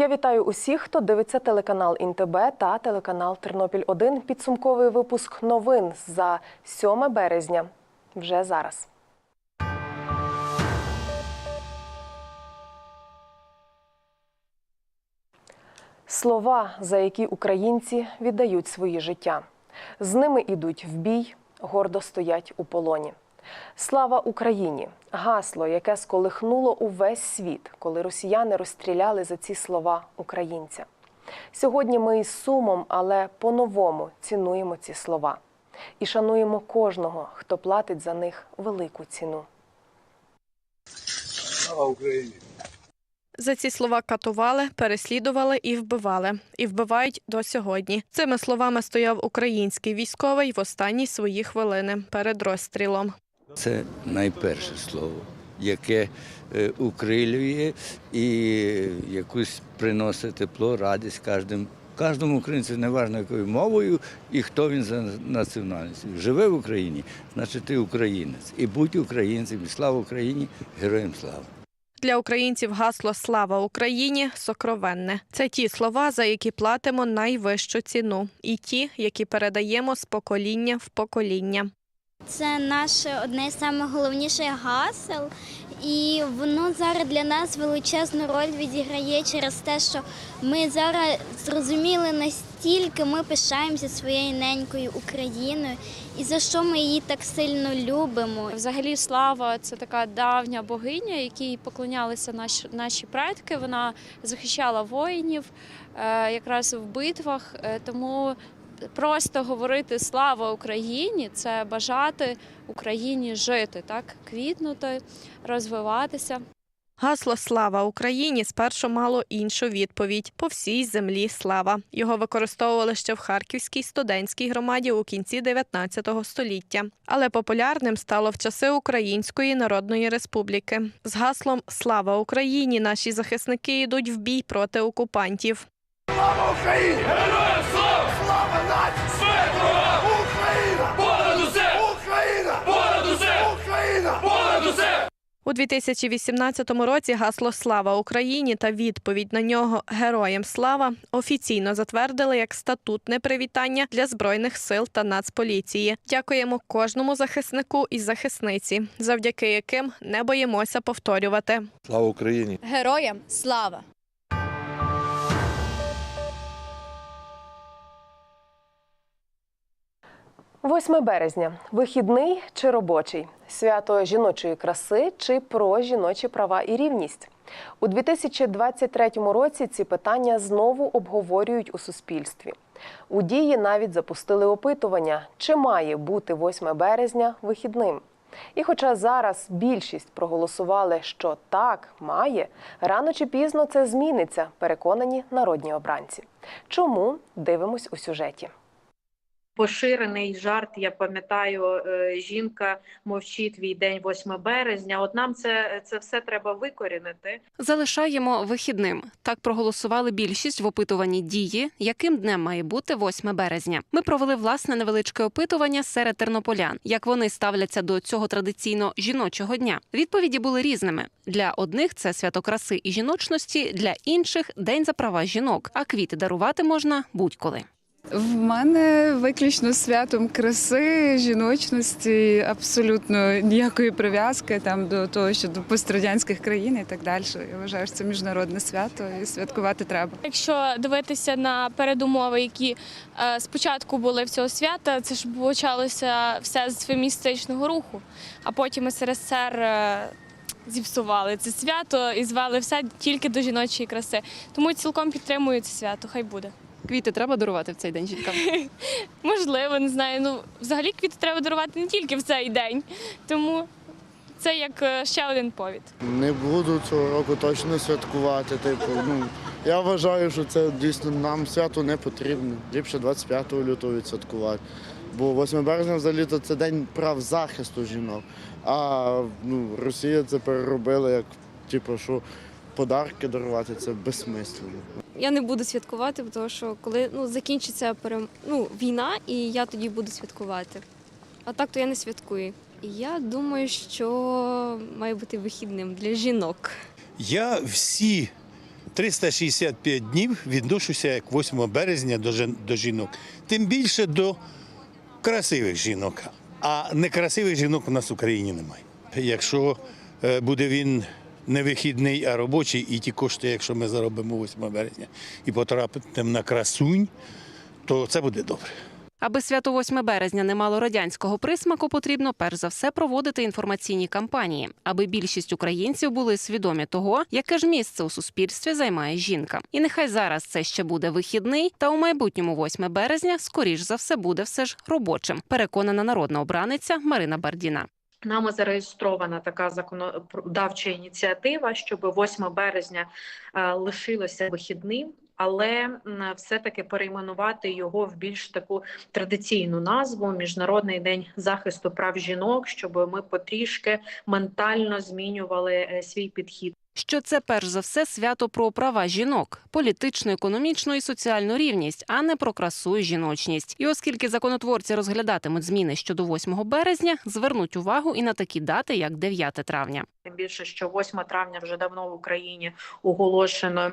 Я вітаю усіх, хто дивиться телеканал ІНТБ та телеканал Тернопіль 1 Підсумковий випуск новин за 7 березня. Вже зараз. Слова, за які українці віддають свої життя. З ними ідуть в бій, гордо стоять у полоні. Слава Україні! Гасло, яке сколихнуло увесь світ, коли росіяни розстріляли за ці слова українця. Сьогодні ми із сумом, але по-новому цінуємо ці слова і шануємо кожного, хто платить за них велику ціну. Слава Україні! За ці слова катували, переслідували і вбивали, і вбивають до сьогодні. Цими словами стояв український військовий в останні свої хвилини перед розстрілом. Це найперше слово, яке е, укрилює і якусь приносить тепло, радість кожному. Кожному українцю, неважно якою мовою і хто він за національністю. Живе в Україні, значить ти українець. І будь українцем, і слава Україні, героям слава. Для українців гасло Слава Україні сокровенне. Це ті слова, за які платимо найвищу ціну, і ті, які передаємо з покоління в покоління. Це наше одне з найголовніших гасел, і воно зараз для нас величезну роль відіграє через те, що ми зараз зрозуміли настільки, ми пишаємося своєю ненькою Україною, і за що ми її так сильно любимо. Взагалі, слава це така давня богиня, якій поклонялися наші, наші предки. Вона захищала воїнів е, якраз в битвах. Е, тому просто говорити слава Україні це бажати Україні жити, так квітнути, розвиватися. Гасло Слава Україні спершу мало іншу відповідь по всій землі слава. Його використовували ще в Харківській студентській громаді у кінці 19 століття. Але популярним стало в часи Української Народної Республіки. З гаслом Слава Україні наші захисники йдуть в бій проти окупантів. Слава Україні! Героям! Нації! Смерть! Україна! Понад усе! Україна! Понад усе! Україна! Понад усе! У 2018 році гасло Слава Україні та відповідь на нього Героям слава офіційно затвердили як статутне привітання для збройних сил та нацполіції. Дякуємо кожному захиснику і захисниці, завдяки яким не боїмося повторювати. Слава Україні! Героям слава! – 8 березня. Вихідний чи робочий? Свято жіночої краси чи про жіночі права і рівність? У 2023 році ці питання знову обговорюють у суспільстві. У дії навіть запустили опитування, чи має бути 8 березня вихідним. І хоча зараз більшість проголосували, що так, має, рано чи пізно це зміниться, переконані народні обранці. Чому дивимось у сюжеті? Поширений жарт. Я пам'ятаю, е, жінка мовчить твій день 8 березня. От нам це, це все треба викорінити. Залишаємо вихідним. Так проголосували більшість в опитуванні дії, яким днем має бути 8 березня. Ми провели власне невеличке опитування серед тернополян, як вони ставляться до цього традиційно жіночого дня. Відповіді були різними. Для одних це свято краси і жіночності, для інших день за права жінок. А квіти дарувати можна будь-коли. В мене виключно святом краси, жіночності, абсолютно ніякої прив'язки там до того, що до пострадянських країн і так далі. Я вважаю, що це міжнародне свято і святкувати треба. Якщо дивитися на передумови, які е, спочатку були в цього свята, це ж почалося все з феміністичного руху, а потім СРСР е, зіпсували це свято і звели все тільки до жіночої краси. Тому цілком підтримую це свято, хай буде. Квіти треба дарувати в цей день жінкам. Можливо, не знаю. Ну, взагалі квіти треба дарувати не тільки в цей день. Тому це як е, ще один повід. Не буду цього року точно святкувати. Типу, ну я вважаю, що це дійсно нам свято не потрібно. Ліпше 25 лютого відсвяткувати. Бо 8 березня взагалі то це день прав захисту жінок. А ну, Росія це переробила як типу, що подарки дарувати це безсмислено. Я не буду святкувати, тому що коли ну, закінчиться перем... ну, війна, і я тоді буду святкувати. А так то я не святкую. Я думаю, що має бути вихідним для жінок. Я всі 365 днів відношуся як 8 березня до, жін- до жінок. Тим більше до красивих жінок. А некрасивих жінок у нас в Україні немає. Якщо е, буде він не вихідний, а робочий, і ті кошти, якщо ми заробимо 8 березня і потрапимо на красунь, то це буде добре. Аби свято 8 березня не мало радянського присмаку, потрібно перш за все проводити інформаційні кампанії, аби більшість українців були свідомі того, яке ж місце у суспільстві займає жінка. І нехай зараз це ще буде вихідний, та у майбутньому 8 березня, скоріш за все, буде все ж робочим. Переконана народна обраниця Марина Бардіна. Нами зареєстрована така законодавча ініціатива, щоб 8 березня е, лишилося вихідним, але все-таки перейменувати його в більш таку традиційну назву Міжнародний день захисту прав жінок, щоб ми потрішки ментально змінювали е, свій підхід. Що це перш за все свято про права жінок, політичну, економічну і соціальну рівність, а не про красу і жіночність. І оскільки законотворці розглядатимуть зміни щодо 8 березня, звернуть увагу і на такі дати, як 9 травня. Тим більше, що 8 травня вже давно в Україні оголошено.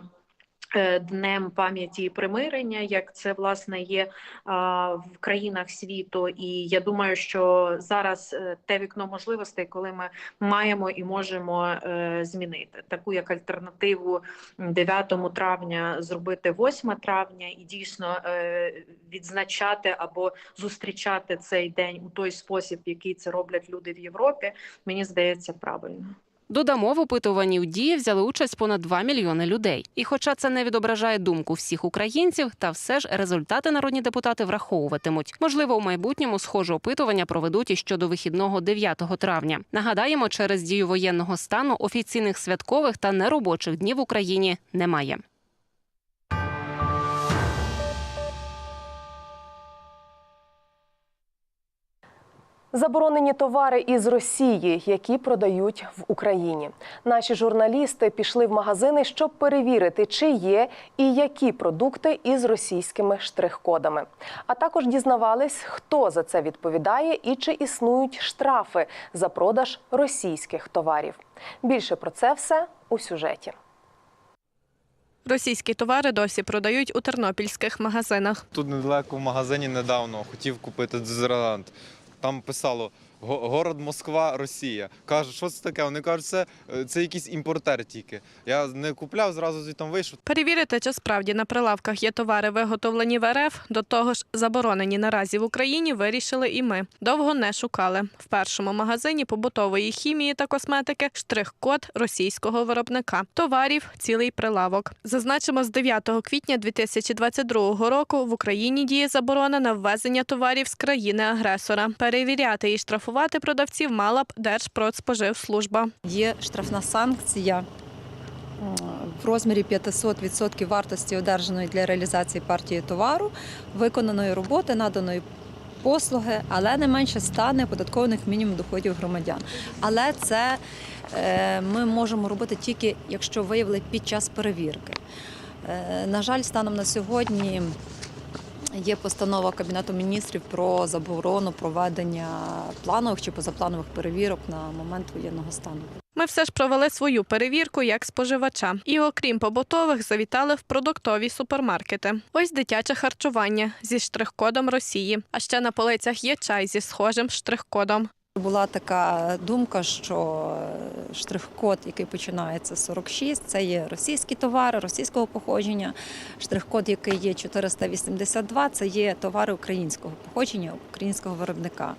Е, Днем пам'яті і примирення, як це власне є а, в країнах світу, і я думаю, що зараз е, те вікно можливостей, коли ми маємо і можемо е, змінити таку як альтернативу 9 травня, зробити 8 травня і дійсно е, відзначати або зустрічати цей день у той спосіб, який це роблять люди в Європі. Мені здається правильно. Додамо, в опитуванні у дії взяли участь понад 2 мільйони людей. І хоча це не відображає думку всіх українців, та все ж результати народні депутати враховуватимуть. Можливо, у майбутньому схоже опитування проведуть і щодо вихідного 9 травня. Нагадаємо, через дію воєнного стану офіційних святкових та неробочих днів в Україні немає. Заборонені товари із Росії, які продають в Україні. Наші журналісти пішли в магазини, щоб перевірити, чи є і які продукти із російськими штрих-кодами. А також дізнавались, хто за це відповідає і чи існують штрафи за продаж російських товарів. Більше про це все у сюжеті. Російські товари досі продають у тернопільських магазинах. Тут недалеко в магазині недавно хотів купити дезодорант. Там писало «Го- город Москва, Росія. Кажуть, що це таке? Вони кажуть, це, е, це якийсь імпортер тільки. Я не купляв, зразу звідти вийшов. Перевірити, чи справді на прилавках є товари, виготовлені в РФ, до того ж заборонені наразі в Україні, вирішили і ми. Довго не шукали. В першому магазині побутової хімії та косметики штрих-код російського виробника. Товарів цілий прилавок. Зазначимо, з 9 квітня 2022 року в Україні діє заборона на ввезення товарів з країни-агресора. Перевіряти і штрафувати продавців мала б Держпродспоживслужба. Є штрафна санкція в розмірі 500% вартості одержаної для реалізації партії товару, виконаної роботи, наданої послуги, але не менше 100 неоподаткованих мінімум доходів громадян. Але це е, ми можемо робити тільки, якщо виявили під час перевірки. Е, На жаль, станом на сьогодні Є постанова Кабінету міністрів про заборону проведення планових чи позапланових перевірок на момент воєнного стану. Ми все ж провели свою перевірку як споживача. І окрім побутових, завітали в продуктові супермаркети. Ось дитяче харчування зі штрих-кодом Росії. А ще на полицях є чай зі схожим штрих-кодом. Була така думка, що е, штрих-код, який починається з 46, це є російські товари російського походження. Штрих-код, який є 482, це є товари українського походження, українського виробника.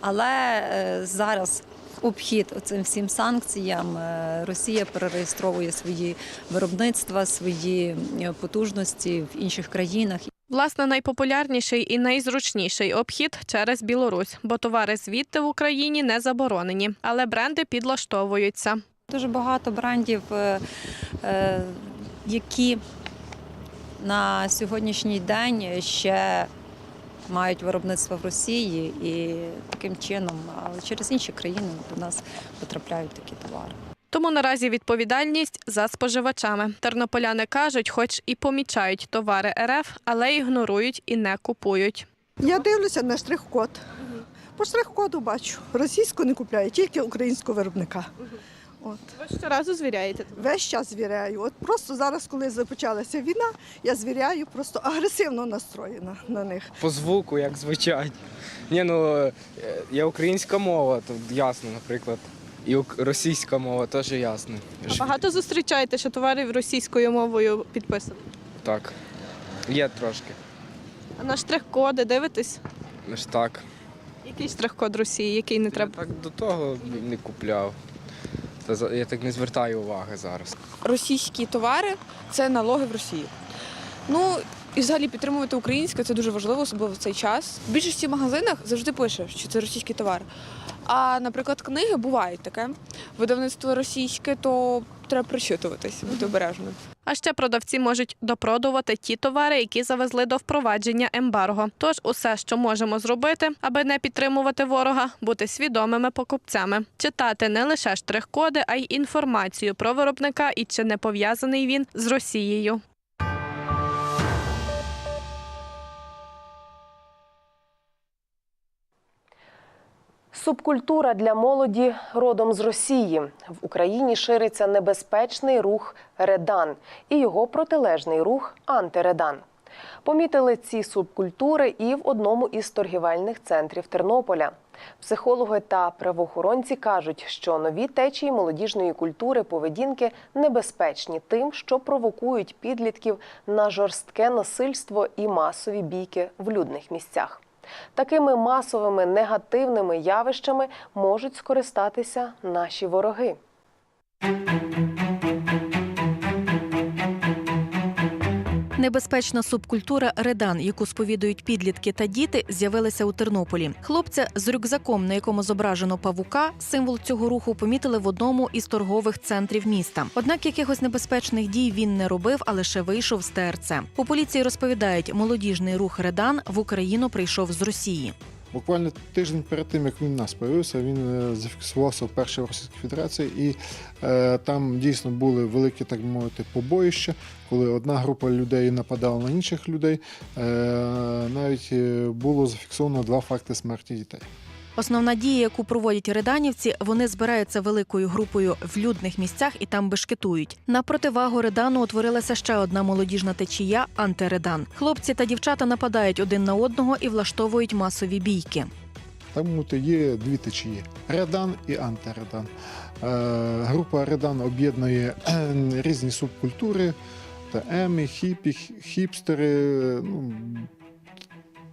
Але е, зараз обхід цим всім санкціям е, Росія перереєстровує свої виробництва, свої потужності в інших країнах. Власне, найпопулярніший і найзручніший обхід через Білорусь, бо товари звідти в Україні не заборонені, але бренди підлаштовуються. Дуже багато брендів, е, е, які на сьогоднішній день ще мають виробництво в Росії, і таким чином, але через інші країни до нас потрапляють такі товари. Тому наразі відповідальність за споживачами. Тернополяни кажуть, хоч і помічають товари РФ, але ігнорують і не купують. Я дивлюся на штрих-код. По штрих-коду бачу. Російську не купляю, тільки українського виробника. От. Ви щоразу звіряєте? Весь час звіряю. От просто зараз, коли почалася війна, я звіряю, просто агресивно настроєна на них. По звуку, як звучать. Ні, ну е, є українська мова, то ясно, наприклад. І російська мова теж ясно. А багато зустрічаєте, що товарів російською мовою підписані? Так. Є трошки. А на штрих-коди дивитесь? Аж так. Який штрих-код Росії, який не треба? Я так до того не купляв. Та я так не звертаю уваги зараз. російські товари це налоги в Росію. Ну і взагалі підтримувати українське це дуже важливо, особливо в цей час. В більшості магазинах завжди пише, що це російський товар. А, наприклад, книги бувають таке. Видавництво російське, то треба причитуватись, бути обережним. А ще продавці можуть допродувати ті товари, які завезли до впровадження ембарго. Тож усе, що можемо зробити, аби не підтримувати ворога, бути свідомими покупцями, читати не лише штрих-коди, а й інформацію про виробника і чи не пов'язаний він з Росією. Субкультура для молоді родом з Росії. В Україні шириться небезпечний рух редан і його протилежний рух антиредан. Помітили ці субкультури і в одному із торгівельних центрів Тернополя. Психологи та правоохоронці кажуть, що нові течії молодіжної культури поведінки небезпечні тим, що провокують підлітків на жорстке насильство і масові бійки в людних місцях. Такими масовими негативними явищами можуть скористатися наші вороги. Небезпечна субкультура редан, яку сповідують підлітки та діти, з'явилася у Тернополі. Хлопця з рюкзаком, на якому зображено павука, символ цього руху, помітили в одному із торгових центрів міста. Однак якихось небезпечних дій він не робив, а лише вийшов з ТРЦ. У поліції розповідають, молодіжний рух редан в Україну прийшов з Росії. Буквально тиждень перед тим, як він у нас появився, він е, зафіксувався в Російській Федерації, і е, там дійсно були великі, так мовити, побоїща, коли одна група людей нападала на інших людей. Е, навіть е, було зафіксовано два факти смерті дітей. Основна дія, яку проводять реданівці, вони збираються великою групою в людних місцях і там бешкетують. На противагу редану утворилася ще одна молодіжна течія антиредан. Хлопці та дівчата нападають один на одного і влаштовують масові бійки. Би є дві течії: редан і антиредан. Е, група редан об'єднує різні субкультури, та емі, хіпі, хіпстери. Ну,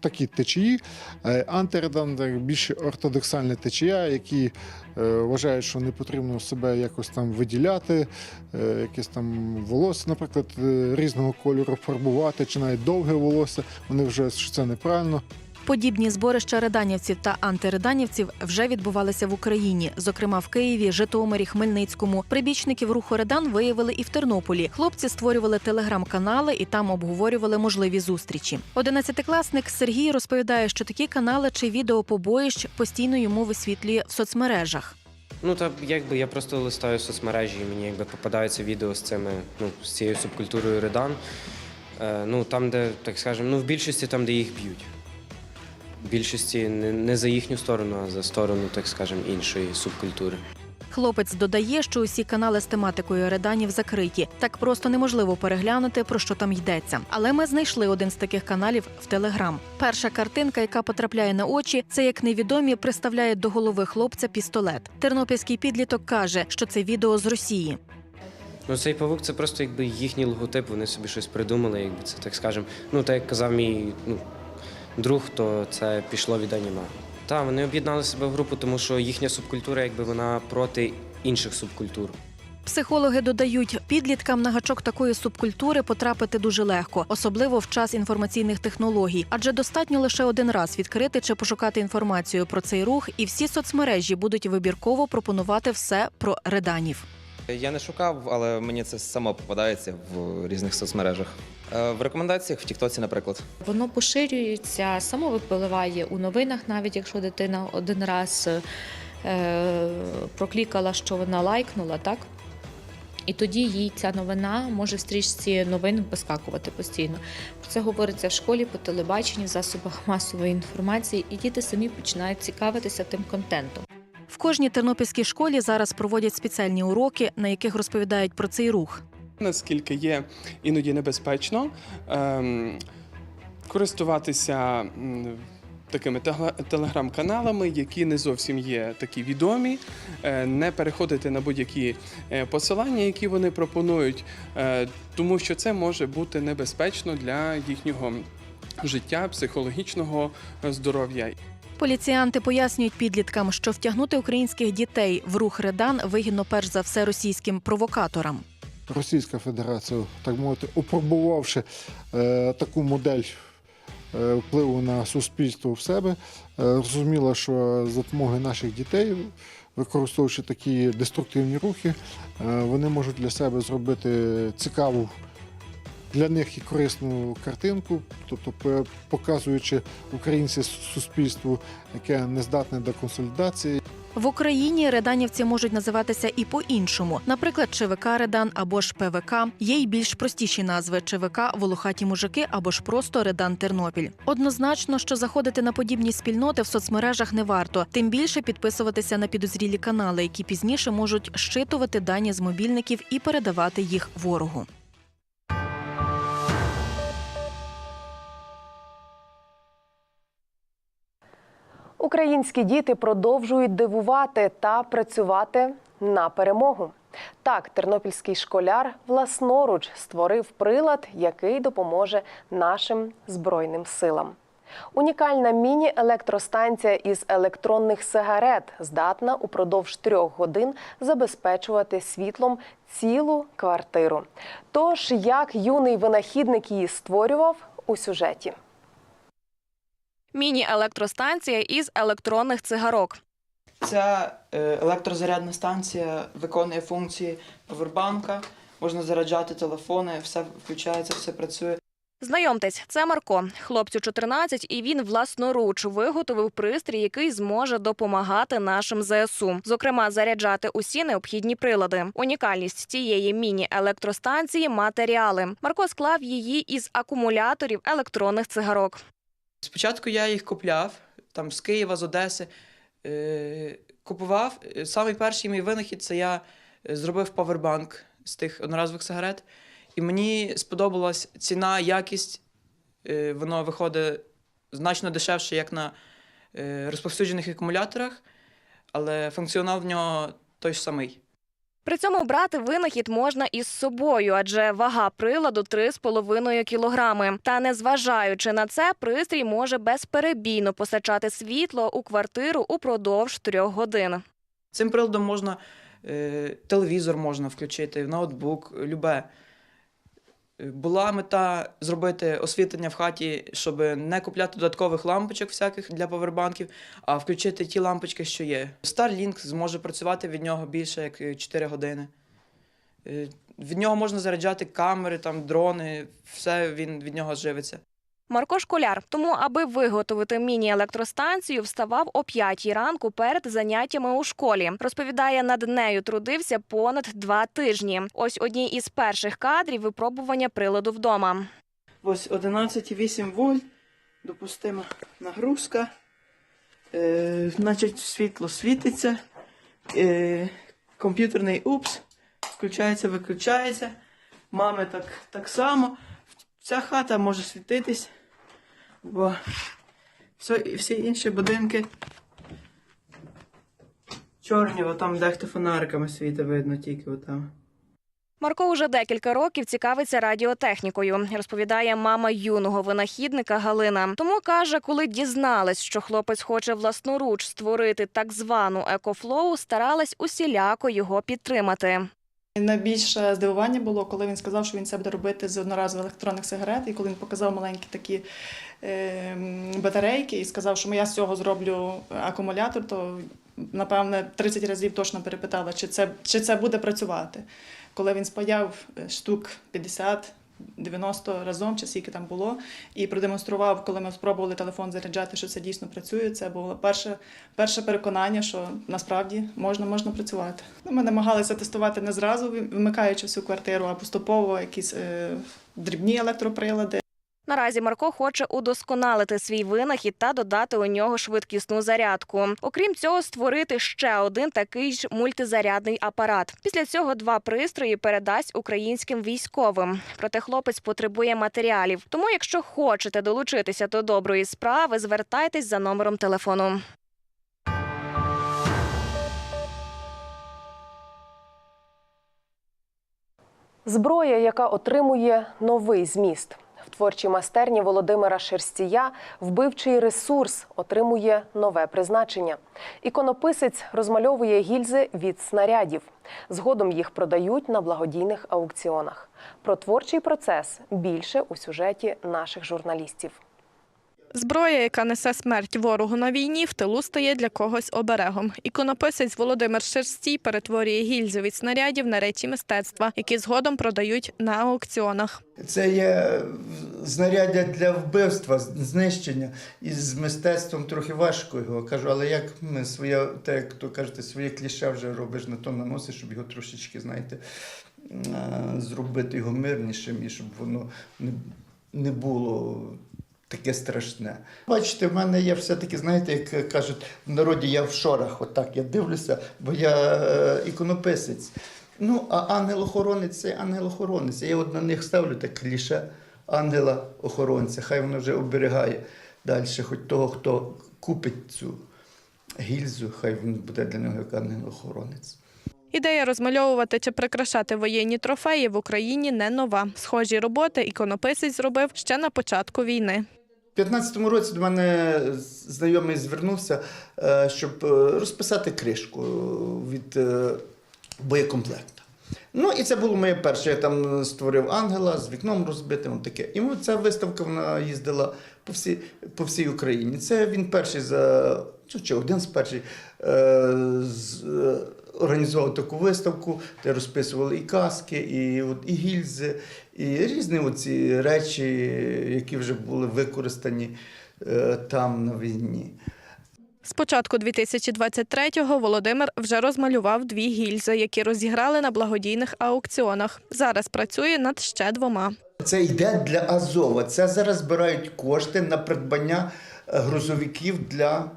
такі течії. Е, Антиредан більш ортодоксальна течія, які е, вважають, що не потрібно себе якось там виділяти, е, якесь там волосся, наприклад, різного кольору фарбувати, чи навіть довге волосся. Вони вже що це неправильно. Подібні зборища реданівців та антиреданівців вже відбувалися в Україні, зокрема в Києві, Житомирі, Хмельницькому. Прибічників руху редан виявили і в Тернополі. Хлопці створювали телеграм-канали і там обговорювали можливі зустрічі. Одинадцятикласник Сергій розповідає, що такі канали чи відео побоїщ постійно йому висвітлює в соцмережах. Ну та якби я просто листаю соцмережі, і мені якби попадаються відео з цими, ну, з цією субкультурою редан. Е, ну там, де, так скажемо, ну в більшості там, де їх б'ють. Більшості не, за їхню сторону, а за сторону, так скажемо, іншої субкультури. Хлопець додає, що усі канали з тематикою реданів закриті. Так просто неможливо переглянути, про що там йдеться. Але ми знайшли один з таких каналів в Телеграм. Перша картинка, яка потрапляє на очі, це як невідомі приставляють до голови хлопця пістолет. Тернопільський підліток каже, що це відео з Росії. Ну цей павук це просто якби їхній логотип, вони собі щось придумали, якби це так скажемо. Ну, так як казав мій ну, друг, то це пішло від аніме. Так, вони об'єднали себе в групу, тому що їхня субкультура, якби вона проти інших субкультур. Психологи додають, підліткам на гачок такої субкультури потрапити дуже легко, особливо в час інформаційних технологій, адже достатньо лише один раз відкрити чи пошукати інформацію про цей рух, і всі соцмережі будуть вибірково пропонувати все про реданів. Я не шукав, але мені це само попадається в різних соцмережах. Е, В рекомендаціях в Тіктоці, наприклад. Воно поширюється, само випливає у новинах, навіть якщо дитина один раз е, проклікала, що вона лайкнула, так? І тоді їй ця новина може в стрічці новин вискакувати постійно. Про це говориться в школі, по телебаченню, в засобах масової інформації, і діти самі починають цікавитися тим контентом. В кожній тернопільській школі зараз проводять спеціальні уроки, на яких розповідають про цей рух. Наскільки є іноді небезпечно ем, користуватися такими телеграм-каналами, які не зовсім є такі відомі, е, не переходити на будь-які е, посилання, які вони пропонують, е, тому що це може бути небезпечно для їхнього життя, психологічного здоров'я. Поліціянти пояснюють підліткам, що втягнути українських дітей в рух редан вигідно перш за все російським провокаторам. Російська Федерація, так мовити, опробувавши е, таку модель е, впливу на суспільство в себе, е, зрозуміла, що за допомогою наших дітей, використовуючи такі деструктивні рухи, е, вони можуть для себе зробити цікаву для них і корисну картинку, тобто показуючи українці суспільству, яке не здатне до консолідації. В Україні реданівці можуть називатися і по-іншому, наприклад, ЧВК Редан або ж ПВК. Є й більш простіші назви ЧВК Волохаті мужики або ж просто Редан Тернопіль. Однозначно, що заходити на подібні спільноти в соцмережах не варто, тим більше підписуватися на підозрілі канали, які пізніше можуть щитувати дані з мобільників і передавати їх ворогу. Українські діти продовжують дивувати та працювати на перемогу. Так, тернопільський школяр власноруч створив прилад, який допоможе нашим збройним силам. Унікальна міні-електростанція із електронних сигарет здатна упродовж трьох годин забезпечувати світлом цілу квартиру. Тож, як юний винахідник її створював у сюжеті. Міні-електростанція із електронних цигарок. Ця е, електрозарядна станція виконує функції повербанка, можна заряджати телефони, все включається, все працює. Знайомтесь, це Марко. Хлопцю 14, і він власноруч виготовив пристрій, який зможе допомагати нашим ЗСУ. Зокрема, заряджати усі необхідні прилади. Унікальність цієї міні-електростанції матеріали. Марко склав її із акумуляторів електронних цигарок. Спочатку я їх купляв там з Києва, з Одеси. Е, купував. Самий перший мій винахід це я е, зробив павербанк з тих одноразових сигарет. І мені сподобалась ціна, якість. Е, воно виходить значно дешевше, як на розповсюджених акумуляторах, але функціонал в нього той ж самий. При цьому брати винахід можна із собою, адже вага приладу 3,5 кілограми. Та незважаючи на це, пристрій може безперебійно постачати світло у квартиру упродовж трьох годин. Цим приладом можна е, телевізор можна включити, ноутбук, любе. Е, Була мета зробити освітлення в хаті, щоб не купляти додаткових лампочок всяких для повербанків, а включити ті лампочки, що є. Starlink зможе працювати від нього більше як 4 години. Е, Від нього можна заряджати камери, там, дрони, все він від нього живиться. Марко школяр. Тому, аби виготовити міні-електростанцію, вставав о 5 ранку перед заняттями у школі. Розповідає, над нею трудився понад два тижні. Ось одні із перших кадрів випробування приладу вдома. Ось 11,8 вольт, допустима нагрузка. Е, значить, світло світиться. Е, комп'ютерний упс. Включається, виключається. Мами так, так само. Вся хата може світитись. Бо все, всі інші будинки. Чорні, отам дехто фонариками світить, видно тільки отам. Марко уже декілька років цікавиться радіотехнікою, розповідає мама юного винахідника Галина. Тому каже, коли дізналась, що хлопець хоче власноруч створити так звану екофлоу, старалась усіляко його підтримати. Найбільше здивування було, коли він сказав, що він це буде робити з одноразових електронних сигарет, і коли він показав маленькі такі е, батарейки і сказав, що я з цього зроблю акумулятор, то напевне 30 разів точно перепитала, чи це, чи це буде працювати. Коли він спаяв е, штук 50 90 разом, чи скільки там було, і продемонстрував, коли ми спробували телефон заряджати, що це дійсно працює. Це було перше, перше переконання, що насправді можна, можна працювати. Ну, Ми намагалися тестувати не зразу, вимикаючи всю квартиру, а поступово якісь е, дрібні електроприлади. Наразі Марко хоче удосконалити свій винахід та додати у нього швидкісну зарядку. Окрім цього, створити ще один такий ж мультизарядний апарат. Після цього два пристрої передасть українським військовим. Проте хлопець потребує матеріалів. Тому, якщо хочете долучитися до доброї справи, звертайтесь за номером телефону. Зброя, яка отримує новий зміст. В творчій майстерні Володимира Шерстія вбивчий ресурс отримує нове призначення. Іконописець розмальовує гільзи від снарядів. Згодом їх продають на благодійних аукціонах. Про творчий процес більше у сюжеті наших журналістів. Зброя, яка несе смерть ворогу на війні, в тилу стає для когось оберегом. Іконописець Володимир Шерстій перетворює гільзи від снарядів на речі мистецтва, які згодом продають на аукціонах. Це є знаряддя для вбивства, знищення. І з мистецтвом трохи важко його кажу, але як ми своє, так як то кажете, своє кліше вже робиш на то наносиш, щоб його трошечки, знаєте, е, зробити його мирнішим і щоб воно не було. Таке страшне. Бачите, в мене є все-таки, знаєте, як кажуть в народі, я в шорах, отак я дивлюся, бо я е, іконописець. Ну, а ангел-охоронець це ангел-охоронець. Я от на них ставлю так кліше ангела-охоронця. Хай воно вже оберігає далі, хоч того, хто купить цю гільзу, хай він буде для нього як ангел-охоронець. Ідея розмальовувати чи прикрашати воєнні трофеї в Україні не нова. Схожі роботи іконописець зробив ще на початку війни. У 15-му році до мене знайомий звернувся, е, щоб е, розписати кришку від е, боєкомплекта. Ну і це було моє перше. Я там створив ангела з вікном розбитим. Таке. І ну, ця виставка вона їздила по всій, по всій Україні. Це він перший за чи, чи один з перших організував таку виставку, де розписували і каски, і, от, і гільзи, і різні оці речі, які вже були використані е, там на війні. З початку 2023-го Володимир вже розмалював дві гільзи, які розіграли на благодійних аукціонах. Зараз працює над ще двома. Це йде для Азова. Це зараз збирають кошти на придбання е, грузовиків для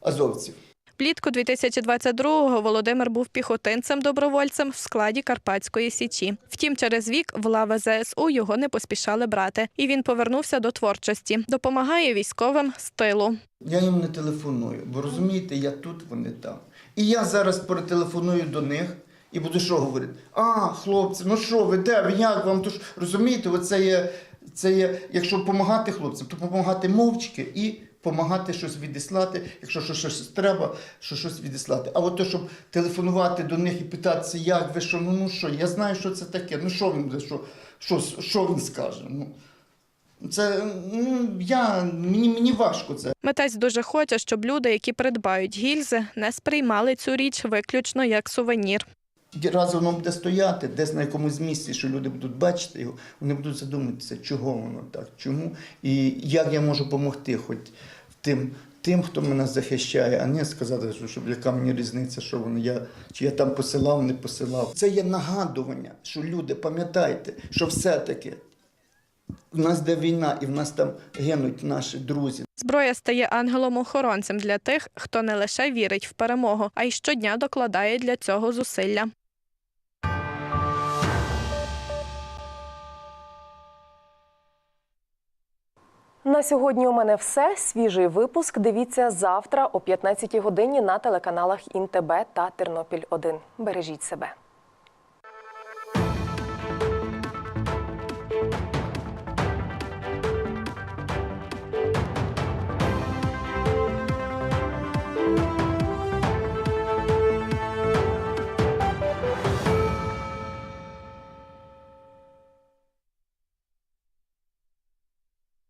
азовців. Влітку 2022-го Володимир був піхотинцем-добровольцем в складі Карпатської січі. Втім, через вік в лави ЗСУ його не поспішали брати, і він повернувся до творчості. Допомагає військовим з тилу. Я їм не телефоную, бо розумієте, я тут, вони там. І я зараз перетелефоную до них і буду що говорити? А, хлопці, ну що ви, де ви, як вам? Тож розумієте, оце є, це є, якщо допомагати хлопцям, то допомагати мовчки і допомагати щось відіслати, якщо що- щось треба, що щось відіслати. А от то, щоб телефонувати до них і питатися, як ви що, ну, ну що, я знаю, що це таке, ну що він що, що, що він скаже. Ну, це ну, я, мені, мені важко це. Митець дуже хоче, щоб люди, які придбають гільзи, не сприймали цю річ виключно як сувенір. Раз воно буде стояти десь на якомусь місці, що люди будуть бачити його, вони будуть задумуватися, чого воно так, чому і як я можу допомогти хоч тим, тим, хто мене захищає, а не сказати, що яка мені різниця, що воно я чи я там посилав, не посилав. Це є нагадування, що люди, пам'ятайте, що все-таки в нас де війна, і в нас там гинуть наші друзі. Зброя стає ангелом-охоронцем для тих, хто не лише вірить в перемогу, а й щодня докладає для цього зусилля. На сьогодні у мене все. Свіжий випуск. Дивіться завтра о 15 годині на телеканалах Інтебе та Тернопіль 1 Бережіть себе.